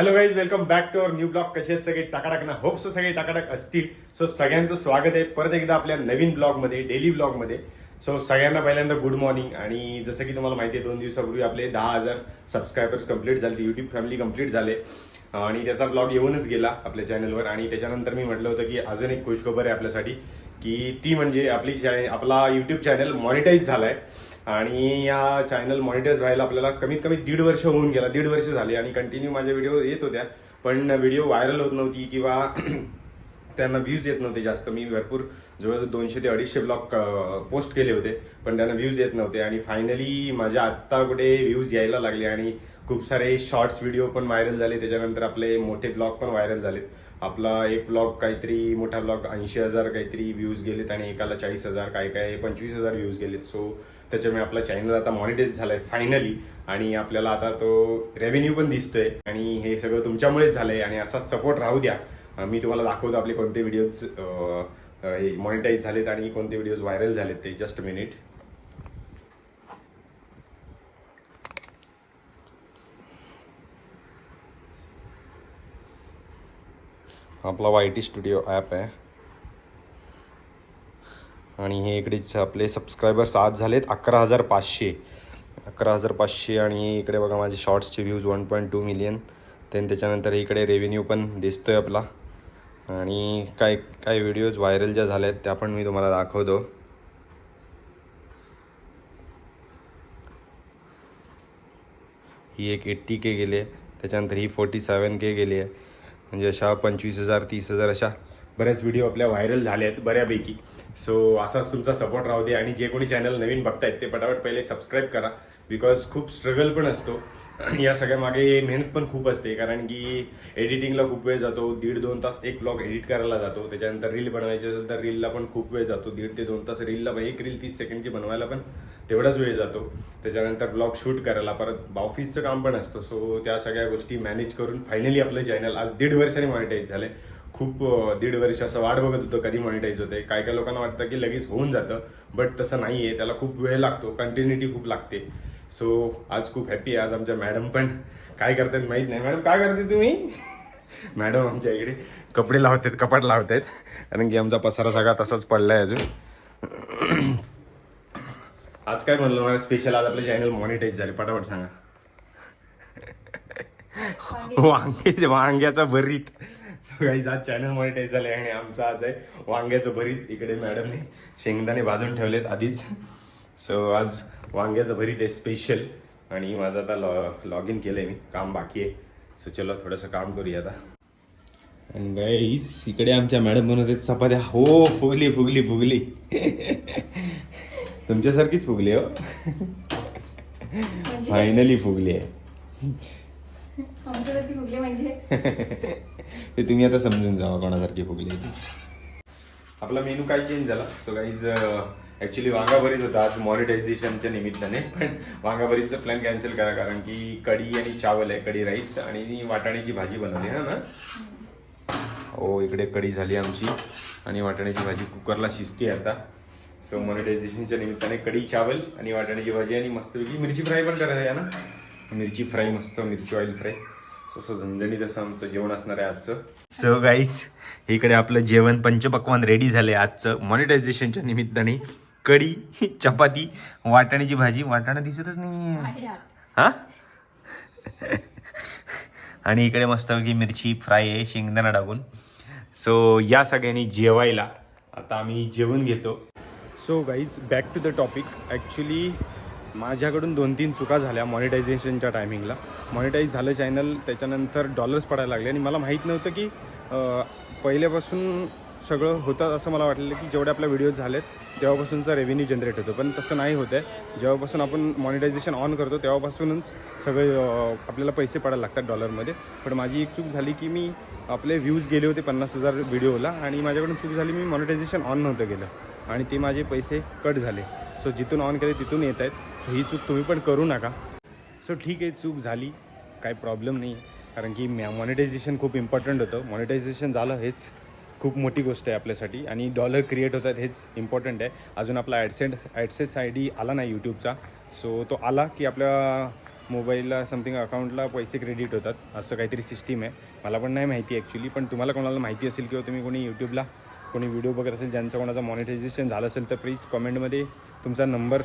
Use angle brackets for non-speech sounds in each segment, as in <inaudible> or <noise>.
Hello guys welcome back to our new blog कसे सगळे? टाकाटाक ना होप सो सगळे टाकाटाक असतील. सो सगळ्यांचं स्वागत आहे. परत एकदा आपल्या नवीन ब्लॉगमध्ये डेली ब्लॉगमध्ये सो सगळ्यांना पहिल्यांदा गुड मॉर्निंग आणि जसं की तुम्हाला माहिती आहे दोन दिवसापूर्वी आपले दहा हजार सबस्क्रायबर्स कंप्लीट झाले. युट्यूब फॅमिली कंप्लीट झाले. आणि त्याचा ब्लॉग येऊनच गेला आपल्या चॅनलवर आणि त्याच्यानंतर मी म्हटलं होतं की अजून एक खुशखबर आहे आपल्यासाठी. की ती म्हणजे आपली चॅ- आपला युट्यूब चॅनल मॉनिटाईज झालाय. आणि या चॅनल मॉनिटाईज व्हायला आपल्याला कमीत कमी दीड वर्ष होऊन गेला दीड वर्ष झाले आणि कंटिन्यू माझ्या व्हिडिओ येत होत्या. पण व्हिडिओ व्हायरल होत नव्हती किंवा <clears throat> त्यांना व्ह्यूज येत नव्हते जास्त. मी भरपूर जवळजवळ दोनशे ते अडीचशे ब्लॉग पोस्ट केले होते पण त्यांना व्ह्यूज येत नव्हते. आणि फायनली माझ्या आत्ता कुठे व्ह्यूज यायला लागले आणि खूप सारे शॉर्ट्स व्हिडिओ पण व्हायरल झाले. त्याच्यानंतर आपले मोठे ब्लॉग पण व्हायरल झालेत. आपला एक ब्लॉग काहीतरी मोठा ब्लॉग ऐंशी हजार काहीतरी व्ह्यूज गेलेत आणि एकाला चाळीस हजार काय काय पंचवीस हजार व्ह्यूज गेलेत. सो त्याच्यामुळे आपला चॅनल आता मॉनिटाईज झालाय फायनली आणि आपल्याला आता तो रेव्हेन्यू पण दिसतोय. आणि हे सगळं तुमच्यामुळेच झालंय आणि असा सपोर्ट राहू द्या. मी तुम्हाला दाखवतो आपले कोणते व्हिडिओज हे मॉनिटाईज झालेत आणि कोणते व्हिडिओज व्हायरल झालेत ते. जस्ट मिनिट आपला वाय टी स्टुडिओ ॲप आहे. आणि हे इकडेच आपले सबस्क्रायबर्स आज झालेत अकरा हजार पाचशे. अकरा हजार पाचशे आणि इकडे बघा माझे शॉर्ट्सचे views one point two million then त्याच्यानंतर इकडे रेव्हेन्यू पण दिसतोय आपला. आणि काय काय व्हिडिओज व्हायरल ज्या झाल्या आहेत त्या पण मी तुम्हाला दाखवतो. ही एक एट्टी के गेली आहे त्याच्यानंतर ही फोर्टी सेवन के गेली आहे म्हणजे अशा पंचवीस हजार तीस हजार अशा बऱ्याच व्हिडिओ आपल्या व्हायरल झाले आहेत बऱ्यापैकी. सो असाच तुमचा सपोर्ट राहू दे आणि जे कोणी चॅनल नवीन बघतायत ते पटापट पहिले सबस्क्राईब करा. बिकॉज खूप स्ट्रगल पण असतो. आणि या सगळ्या मागे मेहनत पण खूप असते. कारण की एडिटिंगला खूप वेळ जातो. दीड दोन तास एक ब्लॉग एडिट करायला जातो. त्याच्यानंतर रील बनवायची असेल तर रीलला पण खूप वेळ जातो. दीड ते दोन तास रीलला पण एक रील तीस सेकंडची बनवायला पण तेवढाच वेळ जातो. त्याच्यानंतर ब्लॉग शूट करायला परत ऑफिसचं काम पण असतं. सो त्या सगळ्या गोष्टी मॅनेज करून फायनली आपलं चॅनल आज दीड वर्षाने मॉनिटाईज झाले खूप दीड वर्ष असं वाट बघत होतं कधी मॉनिटाईज होते काय काय लोकांना वाटतं की लगेच होऊन जातं बट तसं नाही आहे त्याला खूप वेळ लागतो. कंटिन्युटी खूप लागते. सो आज खूप हॅपी आहे आज आमच्या मॅडम पण काय करतात माहीत नाही. मॅडम काय करते तुम्ही? <laughs> मॅडम आमच्या इकडे कपडे लावत आहेत कपाट लावत आहेत कारण की आमचा पसारा सगळा तसाच पडलाय अजून. <clears throat> आज काय म्हणलं मला स्पेशल आज आपलं चॅनल मॉनिटाईज झाले. पटापट सांगा. वांगे. वांग्याचा भरीत. सो काही आज चॅनल मॉनिटाईज झाले आणि आमचं आज आहे वांग्याचं भरीत. इकडे मॅडमने शेंगदाणे भाजून ठेवलेत आधीच. सो आज वांग्याचं भरीत आहे स्पेशल आणि माझं आता लॉ लॉग इन केलंय मी काम बाकी आहे. सो चलो थोडंसं काम करूया आता. आणि गाईस इकडे आमच्या मॅडम म्हणत आहेत चपात्या. हो फुगली फुगली फुगली. <laughs> तुमच्यासारखीच फुगली हो. फायनली फुगली आहे. म्हणजे? <laughs> ते तुम्ही आता समजून जावा कोणासारखी फुगली आहे ती. आपला मेनू काय चेंज झाला? सो गाईज ऍक्च्युली वांगाभरीत होता आज मॉनिटायझेशनच्या निमित्ताने पण वांगाभरीतचा प्लॅन कॅन्सल करा कारण की कढी आणि चावल आहे कढी राईस आणि वाटाण्याची भाजी बनवली ना ना? हो इकडे कढी झाली आमची आणि वाटाण्याची भाजी कुकरला शिजते आता. सो मॉनिटायझेशनच्या निमित्ताने कढी चावल आणि वाटाण्याची भाजी आणि मस्तपैकी मिरची फ्राय पण करायला आहे ना? मिरची फ्राय मस्त मिरची ऑइल फ्राय. सो असं झणझणीत असं आमचं जेवण असणार आहे आजचं. सो गाईस इकडे आपलं जेवण पंचपक्वान रेडी झाले आजचं मॉनिटायझेशनच्या निमित्ताने. कढी चपाती वाटाण्याची भाजी. वाटाणा दिसतच नाही. हा? आणि इकडे मस्तपैकी मिरची फ्राय आहे शेंगदाणा टाकून. सो या सगळ्यांनी जेवायला. आता आम्ही जेवण घेतो. So guys back to the topic actually माझ्याकडून दोन तीन चुका झाल्या मॉनिटायझेशनच्या टायमिंगला मॉनिटाईज झालं चॅनल त्याच्यानंतर डॉलर्स पडायला लागले. आणि मला माहीत नव्हतं की पहिल्यापासून सगळं होतं असं मला वाटलेलं की जेवढे आपल्या व्हिडिओज झालेत तेव्हापासूनचा रेव्हेन्यू जनरेट होतो. पण तसं नाही होत आहे. जेव्हापासून आपण मॉनिटायझेशन ऑन करतो तेव्हापासूनच सगळे आपल्याला पैसे पडायला लागतात डॉलरमध्ये पण माझी एक चूक झाली की मी आपले व्ह्यूज गेले होते पन्नास हजार व्हिडिओला आणि माझ्याकडून चूक झाली मी मॉनिटायझेशन ऑन नव्हतं केलं. आणि ते माझे पैसे कट झाले. सो जिथून ऑन केले तिथून येत आहेत. सो ही चूक तुम्ही पण करू नका. सो ठीक आहे चूक झाली. काही प्रॉब्लेम नाही कारण की मॉनिटायझेशन खूप इम्पॉर्टंट होतं. मॉनिटायझेशन झालं हेच. खूप मोठी गोष्ट आहे आपल्यासाठी. आणि डॉलर क्रिएट होतात हेच इम्पॉर्टंट आहे. अजून आपला ॲडसेंट ॲडसेस आय डी आला नाही यूट्यूबचा सो तो आला की आपल्या मोबाईलला समथिंग अकाउंटला पैसे क्रेडिट होतात. असं काहीतरी सिस्टीम आहे. मला पण नाही माहिती ॲक्च्युली पण तुम्हाला कोणाला माहिती असेल किंवा तुम्ही कोणी यूट्यूबला कोणी व्हिडिओ बघत असेल ज्यांचं कोणाचं मॉनिटायझेशन झालं असेल तर प्लीज कमेंटमध्ये तुमचा नंबर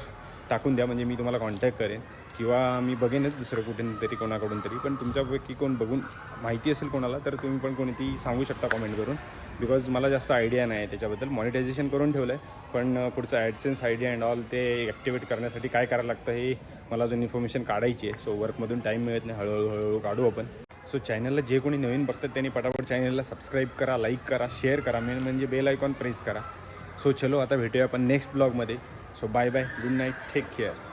टाकून द्या म्हणजे मी तुम्हाला कॉन्टॅक्ट करेन. किंवा मी बघेनच दुसरं कुठून तरी कोणाकडून तरी. पण तुमच्यापैकी कोण बघून माहिती असेल कोणाला तर तुम्ही पण कोणी ती सांगू शकता कमेंट करून. बिकॉज मला जास्त आयडिया नाही आहे त्याच्याबद्दल. मॉनिटायझेशन करून ठेवलं आहे पण पुढचं ॲडसेन्स आयडिया अँड ऑल ते ॲक्टिवेट करण्यासाठी काय करायला लागतं हे मला अजून इन्फॉर्मेशन काढायची आहे. सो वर्कमधून टाईम मिळत नाही. हळूहळू हळूहळू काढू आपण. सो चॅनलला जे कोणी नवीन बघतात त्यांनी पटापट चॅनलला सबस्क्राईब करा लाईक करा शेअर करा. मेन म्हणजे बेल आयकॉन प्रेस करा. सो चलो आता भेटूया आपण नेक्स्ट ब्लॉगमध्ये So bye bye. Good night. Take care.